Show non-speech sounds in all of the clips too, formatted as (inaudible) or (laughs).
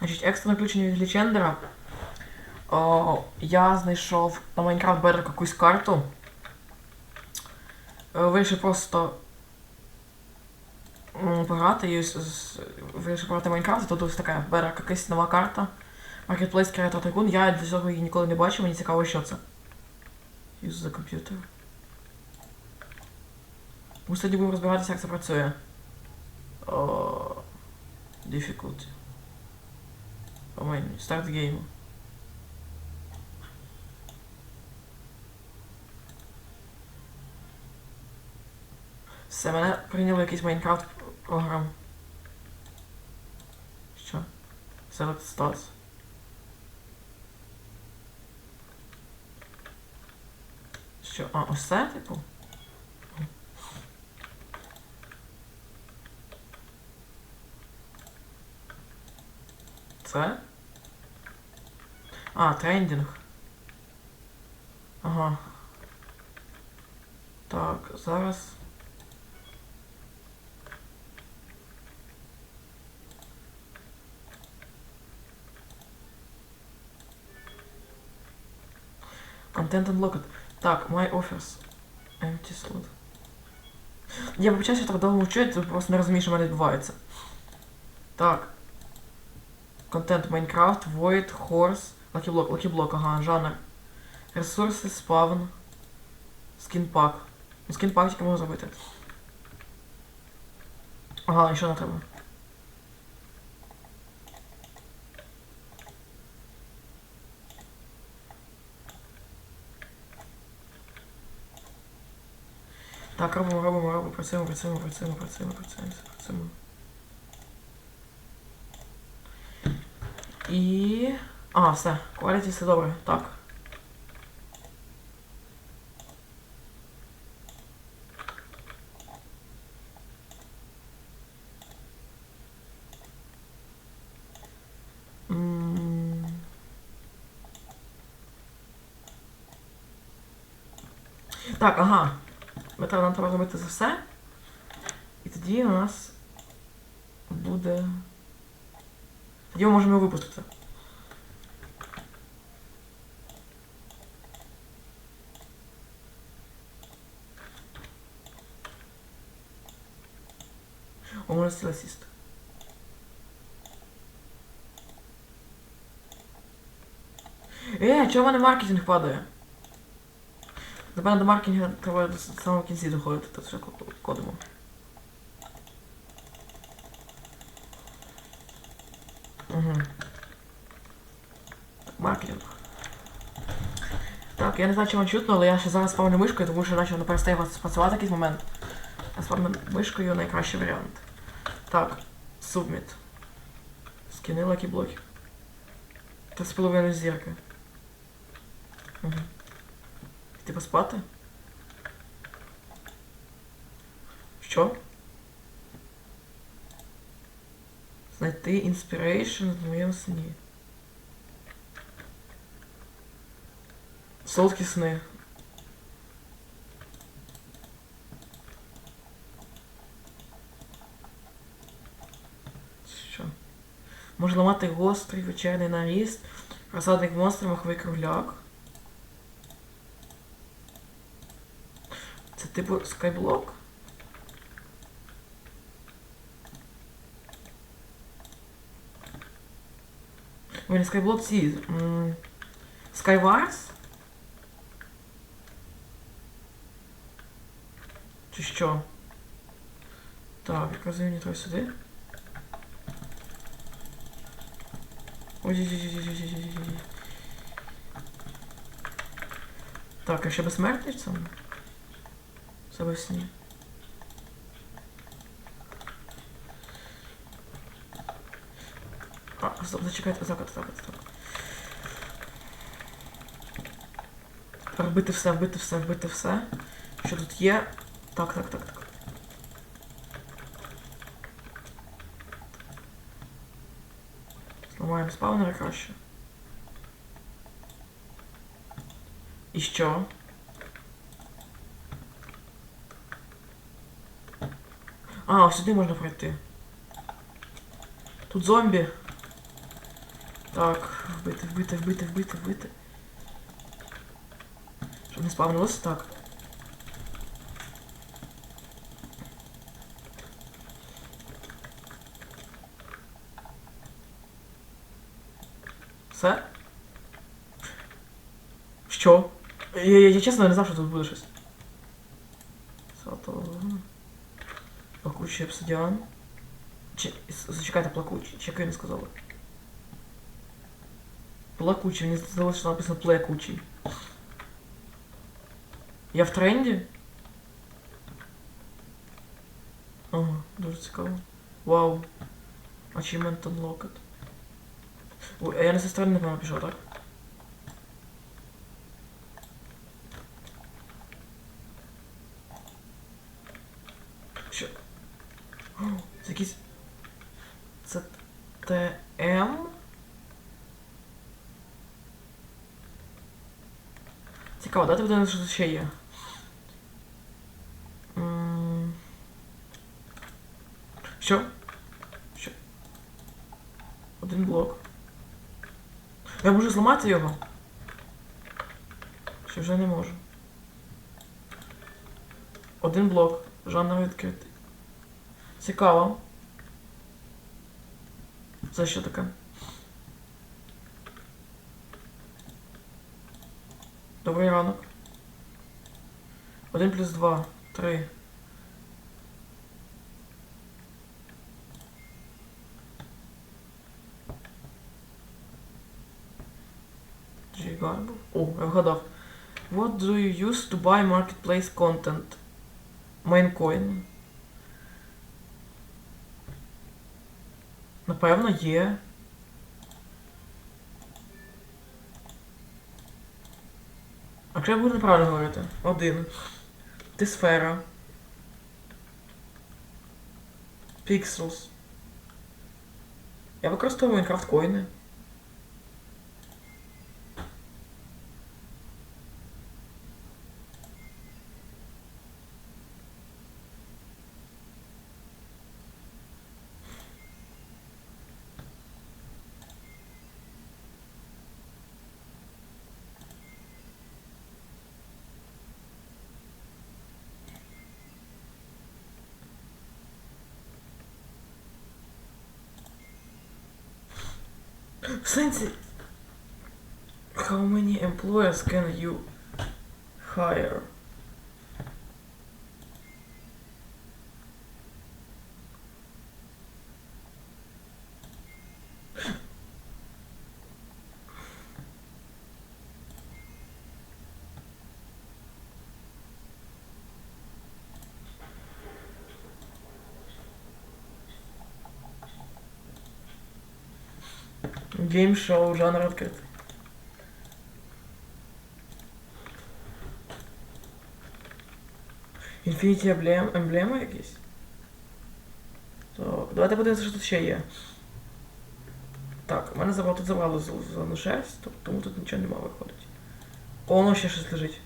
Значить, екстрене включення від Лічендера. О, я знайшов на Майнкрафт Bedrock якусь карту. Е, Вирішив просто пограти вирішив пограти Майнкрафт, тут ось така Bedrock якась нова карта. Marketplace Creator Tycoon. Я для цього її ніколи не бачив, мені цікаво, що це. Use the computer. Ми сьогодні будемо розбиратися, як це працює. О, difficulty. О, мені, start game. Все, мене прийняли якийсь Майнкрафт програм. Що? Select Stars. Що? А, ось це, типу? Це? А, трендінг. Ага. Так, зараз. Content unlocked. Так, my offers. Empty slot. Я вибачаю, що так довго мовчу, ти просто не розумієш, що в мене відбувається. Так. Контент Майнкрафт, Void, Horse, Lucky Block, ага, жанр. Ресурси, спавн. Скінпак. Ну, Скінпак тільки можу зробити. Ага, і що не треба? Так, робимо, робимо, робимо, працюємо, працюємо, працюємо, працюємо, працюємо, працюємо. І... А, все, quality все добре, так. Так, ага. Ми треба, нам треба робити за все. І тоді у нас буде. Тоді ми можемо його випустити. Стіл асіст. Е, чого в мене маркетинг падає? Напевно, до маркетингу треба до самого кінці доходити, то ко- кодимо. Угу. Маркетинг. Так, я не знаю, чи вам чутно, але я ще зараз спавню мишкою, тому що наче воно перестає працювати якийсь момент. Я спавню мишкою найкращий варіант. Так, Submit. Скини лакі блоки. Та з половиною зірки. Угу. Ти поспати? Що? Знайти інспірейшн в моєму сні. Солодкі сни. Що? Може ламати гострий вечірній наріст, розсадник монстр, маховий кругляк. Це типу скайблок? Ой, не скайблок ці. Skywars? Чи що? Так, якраз мені треба сюди. Ой-ой-ой-ой-ой-ой-ой. Так, а ще безсмертний цьому? Себе сні. А, стоп, зачекайте, так, от, так, от. Вбити все, вбити все, вбити все. Що тут є? Так, так, так, так. Зламаємо спаунери краще. І що? А, сюди можна пройти. Тут зомбі. Так, вбити, вбити, вбити, вбити, вбити. Щоб не спавнилось так. Все? Що? Я, я, я чесно не знав, що тут буде щось. Золото. Плакучий обсидіан. Чи, зачекайте, плакучий. Я не сказала? Плакучий, мені здалося, що написано плекучий. Я в тренді? Ага, дуже цікаво. Вау. Achievement unlocked. Ой, а я зі сторони, напевно, пішов, так? Що? Це якийсь... Це ТМ? Цікаво, дати буде, що ще є. М, Що? Що? Один блок. Я зламати його? Чи вже не можу? Один блок. Жанр відкритий. Цікаво. Це що таке? Добрий ранок. Один плюс два. Три. Джей Гарбо. О, я вгадав. What do you use to buy marketplace content? Майнкоін. Напевно, є. А якщо я буду неправильно говорити? Один. Тисфера. Pixels. Я використовую Майнкрафт коїни. Since how many employers can you hire? Гейм-шоу, жанр відкритий. Infinity емблем, емблема якісь? То, давайте подивимося, що тут ще є. Так, у мене забрало, тут забрало зелену шерсть, то- тому тут нічого нема виходить. О, воно ще щось лежить.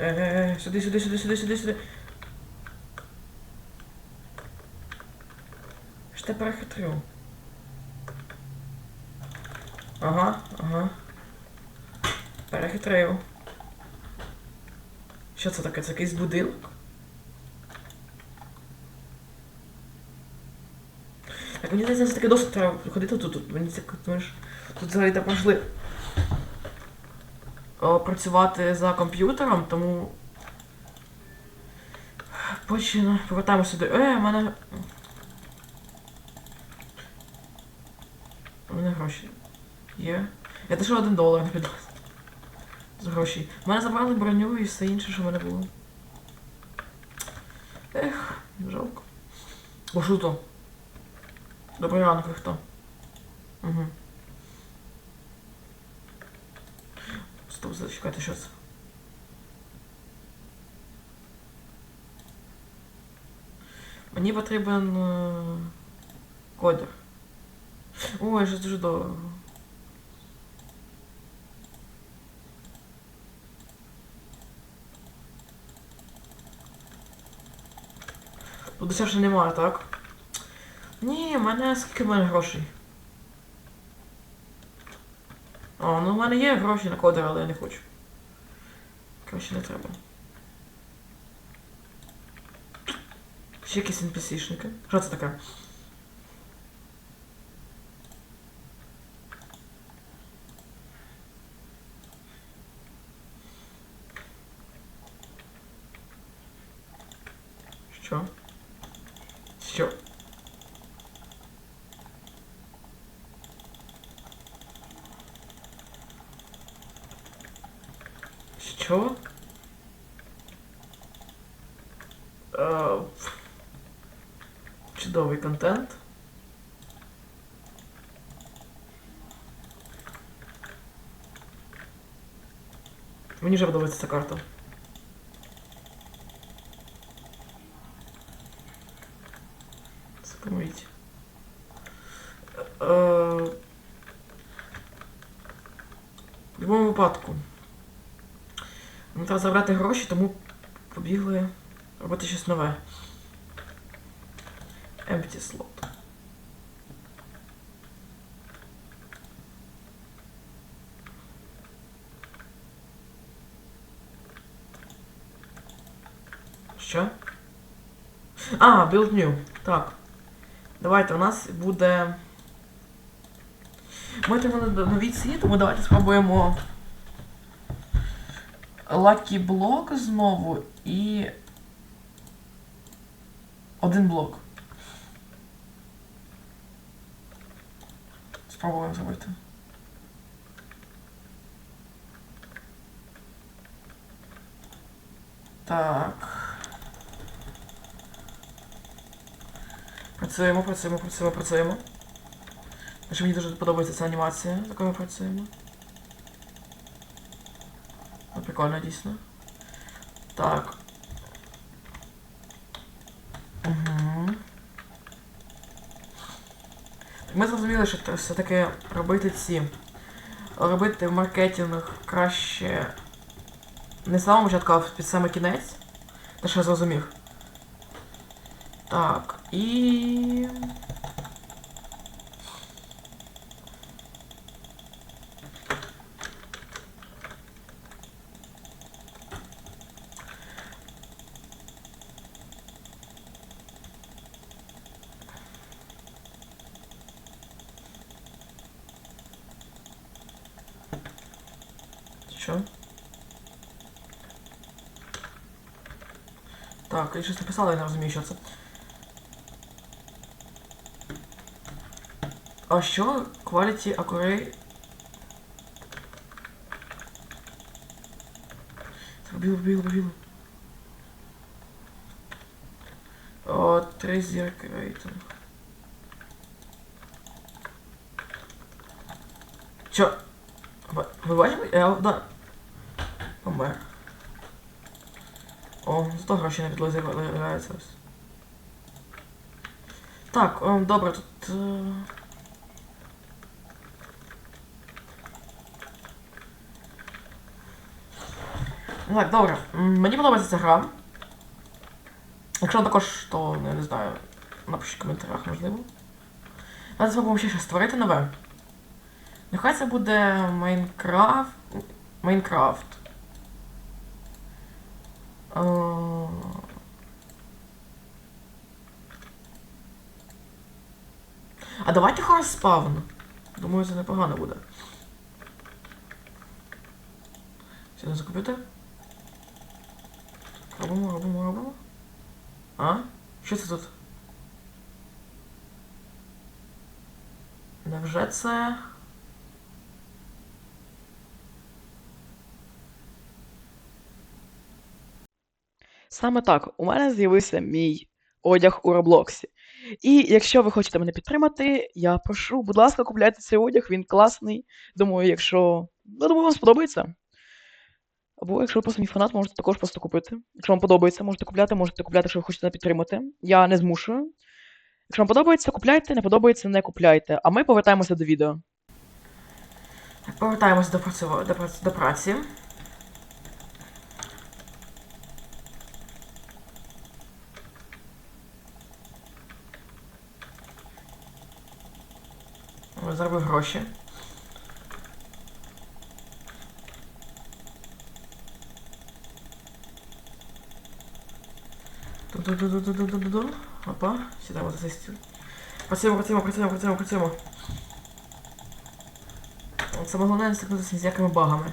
Е, сюди, сюди, сюди, сюди, сюди, сюди. Що ти перехитрив? Ага, ага. Перехитрив. Що це таке? Це якийсь будинок? Так, мені здається, таке досить треба ходити тут. тут. Мені це ж тут взагалі так пішли працювати за комп'ютером, тому. Почина. Повертаємо сюди. Е, в мене. У мене гроші. Є. Теж один долар не піду. З грошей. У мене забрали броню і все інше, що в мене було. Ех, жалко. О, що то? Добрий ранок, хто? Угу. Стоп, зачекайте, що це? Мені потрібен е, кодер. Ой, що дуже довго. Тут дешевше немає, так? Ні, в мене скільки в мене грошей. О, ну в мене є гроші на кодер, але я не хочу. Краще не треба. Ще якісь NPC-шники. Що це таке? Що? Що? Що? Е, Чудовий контент. Мені вже подобається ця карта. Сокомить. Е, В будь-якому випадку. Нам треба забрати гроші, тому побігли робити щось нове. Empty slot. Що? А, build new. Так. Давайте у нас буде. Ми отримали нові ці, тому давайте спробуємо Lucky блок знову і. Один блок. Спробуємо зробити. Так. Працюємо, працюємо, працюємо, працюємо. Що мені дуже подобається ця анімація, з якою ми працюємо. Прикольно, дійсно. Так. Угу. Ми зрозуміли, що тр- все-таки робити ці. Робити маркетинг краще не з самого початку, а під саме кінець. Те, що я зрозумів. Так, і. Що? Так, я щось написала, я не розумію, що це. А що? Quality Accurate? Так, біло, біло, біло. О, три зірки рейтинг. Чо? Ви, ви бачите? Я, да. Помер. О, зато гроші на підлозі виявляються ось. Так, о, добре, тут... Е... Ну Так, добре. Мені подобається ця гра. Якщо також, то я не знаю. Напишіть в коментарях, можливо. Давайте спробуємо ще щось створити нове. Нехай це буде Майнкрафт. Майнкрафт. А давайте хай спавн. Думаю, це непогано буде. Сюди закупити. Робимо, робимо, робимо. А? Що це тут? Невже це... Саме так, у мене з'явився мій одяг у Роблоксі. І якщо ви хочете мене підтримати, я прошу, будь ласка, купляйте цей одяг, він класний. Думаю, якщо. Я думаю, вам сподобається. Або якщо ви просто мій фанат, можете також просто купити. Якщо вам подобається, можете купляти, можете купляти, що ви хочете мене підтримати. Я не змушую. Якщо вам подобається, купляйте, не подобається, не купляйте. А ми повертаємося до відео. Повертаємося до, працю... до, праці... до праці. Заробив гроші. Ду-ду-ду-ду-ду-ду-ду-ду. Опа, сідаємо за цей стіл. Працюємо, працюємо, працюємо, працюємо, працюємо. Саме головне не стикнутися з ніякими багами.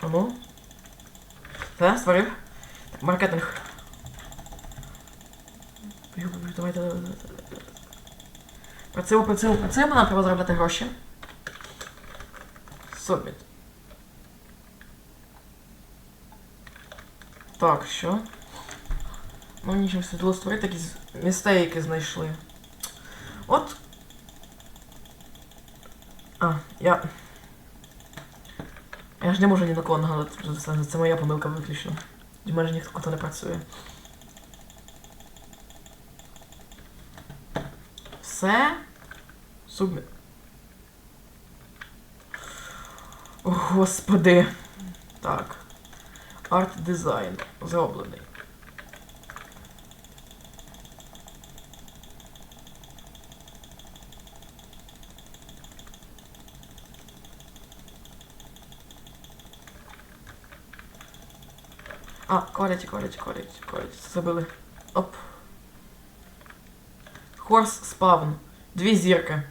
А ну. Все, створив. Так, маркетинг. Давай. Працюємо, працюємо, працюємо, нам треба заробляти гроші. Submit. Так, що? Ну нічого світло створити, якісь містейки знайшли. От. А, я. Я ж не можу ні на кого нагадати, це, моя помилка виключно. До мене ніхто не працює. Все. Субміт. О, господи. Так. Арт дизайн. Зроблений. А, quality, quality, quality, quality. Забили. Оп. Хорс спавн. Дві зірки.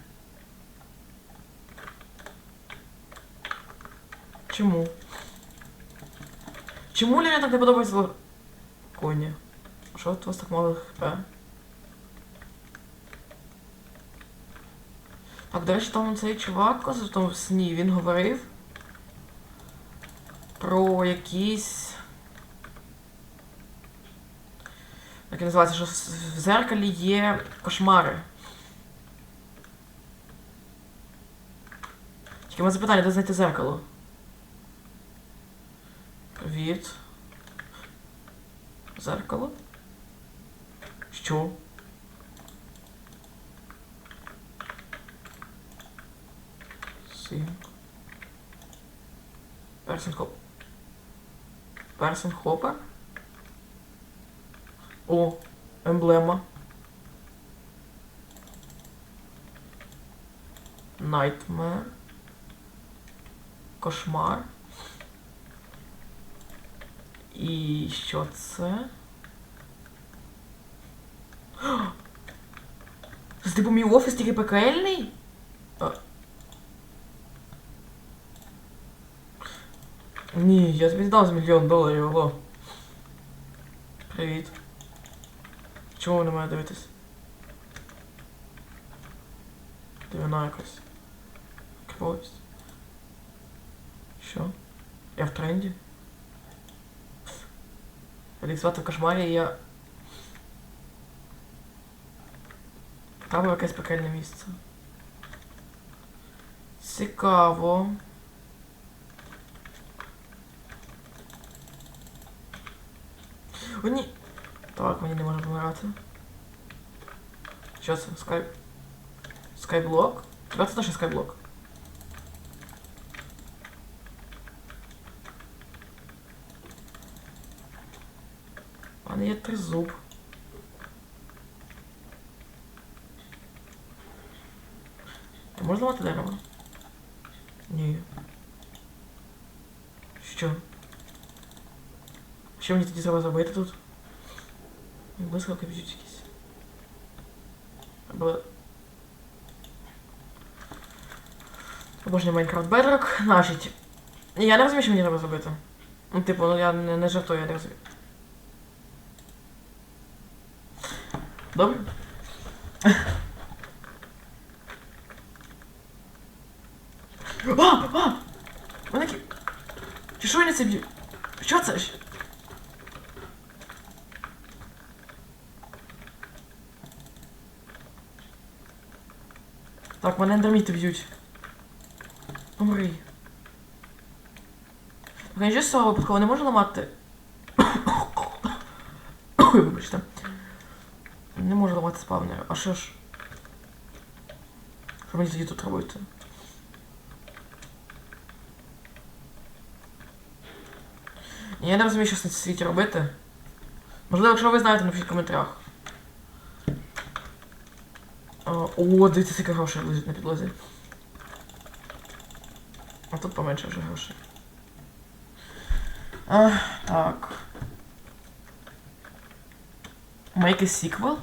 Чому? Чому Лені так не подобається коні? Що у вас так мало хп? Так, до речі, там цей чувак, в сні, він говорив про якісь. Він називається, що в зеркалі є кошмари. Тільки мене запитання, де знайти зеркало? Привіт. Зеркало? Що? Сім. Персен хоп. Персен хопер? О, емблема. Найтмер. Кошмар. І що це? (gasps) Це типу мій офіс тільки пекельний? Ні, я тобі дав з мільйон доларів, алло. Привіт. Чому ви на мене дивитесь? Дивина якась. Кривость. Що? Я в тренді? Реалізувати в кошмарі я. В якесь пекельне місце. Цікаво. О, ні. Так, мені не можна помирати. Що це? Скай... Скайблок? Тебе це теж скайблок. У мене є три зуб. А можна мати дерево? Ні. Що? Що мені тоді треба зробити тут? Блискавки б'ють якісь. Або... Обожнюю Майнкрафт Bedrock. Значить. Я не розумію, що мені треба зробити. Типу, ну я не, не жартую, я не розумію. Добре? (laughs) А! А! Вони кі... Чи що вони це б'ють? Що це? Так, мене ендерміти б'ють. Помри. Нічого цього випадково не можу ламати. Ой, вибачте. Не можу ламати спавнер. А що ж? Що мені тоді тут робити? Я не розумію, що в світі робити. Можливо, якщо ви знаєте, напишіть в коментарях. О, дивіться, скільки грошей лежить на підлозі. А тут поменше вже грошей. А, так. Make a sequel?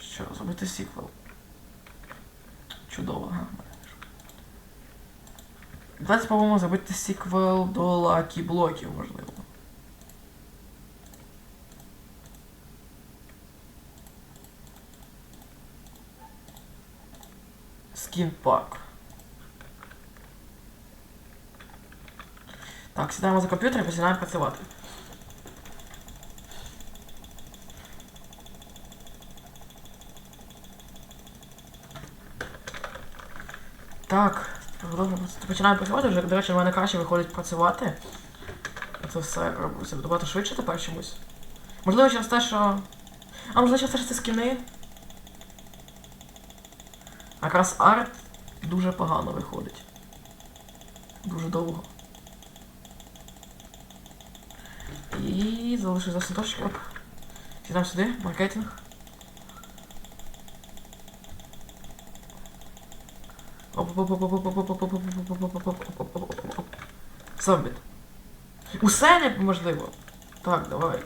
Що, зробити сіквел? Чудово, ага. Давайте спробуємо зробити сіквел до Лакі Блоків, можливо. Скін пак. Так, сідаємо за комп'ютер і починаємо працювати. Так, починаємо працювати вже, до речі, в мене краще виходить працювати. Це все робиться набагато швидше тепер чомусь. Можливо, через те, що. А можливо, через те, що це скіни. А якраз арт дуже погано виходить. Дуже довго. І залишив зовсім трошки. Оп. Сідаємо сюди, маркетинг. Сабміт. Усе неможливо. Так, давай.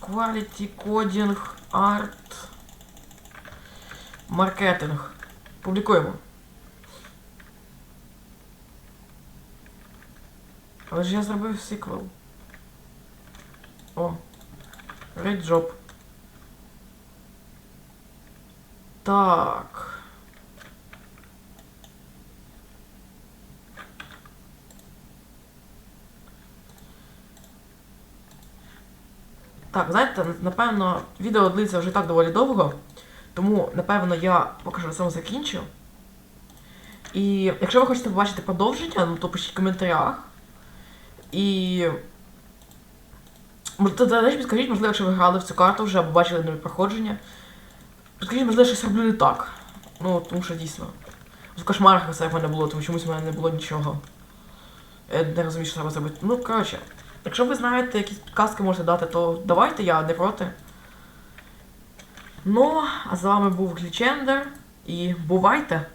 Quality, кодінг, арт. Маркетинг. Публікуємо. Але ж я зробив сиквел. О. Job. Так. Так, знаєте, напевно, відео длиться вже так доволі довго, тому, напевно, я поки що на цьому закінчу. І якщо ви хочете побачити продовження, ну то пишіть в коментарях. І. Речі, підкажіть, можливо, якщо ви грали в цю карту вже або бачили нові проходження. Підкажіть, можливо, щось роблю не так. Ну, тому що дійсно. В кошмарах все в мене було, тому чомусь в мене не було нічого. Я не розумію, що треба зробити. Ну, коротше. Якщо ви знаєте, якісь підказки можете дати, то давайте, я не проти. Ну, а з вами був Глічендер і бувайте!